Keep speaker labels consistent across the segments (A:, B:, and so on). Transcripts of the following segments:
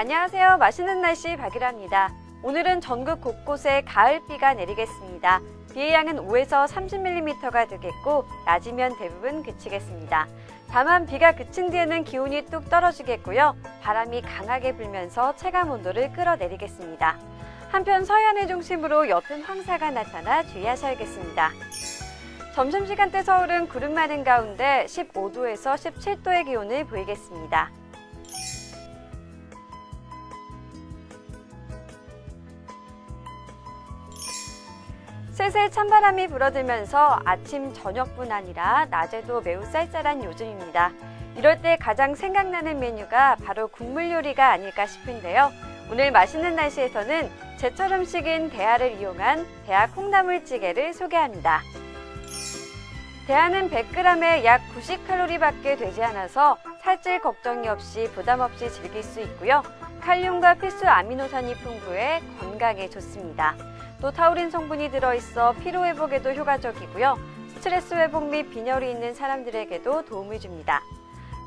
A: 안녕하세요. 맛있는 날씨 박일아입니다. 오늘은 전국 곳곳에 가을비가 내리겠습니다. 비의 양은 5에서 30mm가 되겠고 낮이면 대부분 그치겠습니다. 다만 비가 그친 뒤에는 기온이 뚝 떨어지겠고요. 바람이 강하게 불면서 체감 온도를 끌어내리겠습니다. 한편 서해안을 중심으로 옅은 황사가 나타나 주의하셔야겠습니다. 점심시간대 서울은 구름 많은 가운데 15도에서 17도의 기온을 보이겠습니다. 슬슬 찬바람이 불어들면서 아침, 저녁뿐 아니라 낮에도 매우 쌀쌀한 요즘입니다. 이럴 때 가장 생각나는 메뉴가 바로 국물 요리가 아닐까 싶은데요. 오늘 맛있는 날씨에서는 제철 음식인 대하를 이용한 대하 콩나물찌개를 소개합니다. 대하는 100g에 약 90칼로리밖에 되지 않아서 살찔 걱정이 없이 부담 없이 즐길 수 있고요. 칼륨과 필수 아미노산이 풍부해 건강에 좋습니다. 또 타우린 성분이 들어있어 피로 회복에도 효과적이고요. 스트레스 회복 및 빈혈이 있는 사람들에게도 도움을 줍니다.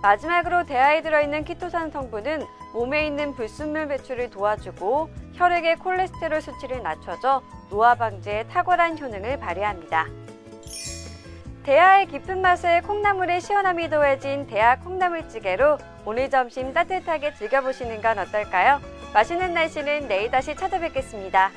A: 마지막으로 대하에 들어있는 키토산 성분은 몸에 있는 불순물 배출을 도와주고 혈액의 콜레스테롤 수치를 낮춰줘 노화 방지에 탁월한 효능을 발휘합니다. 대하의 깊은 맛에 콩나물의 시원함이 더해진 대하 콩나물찌개로 오늘 점심 따뜻하게 즐겨보시는 건 어떨까요? 맛있는 날씨는 내일 다시 찾아뵙겠습니다.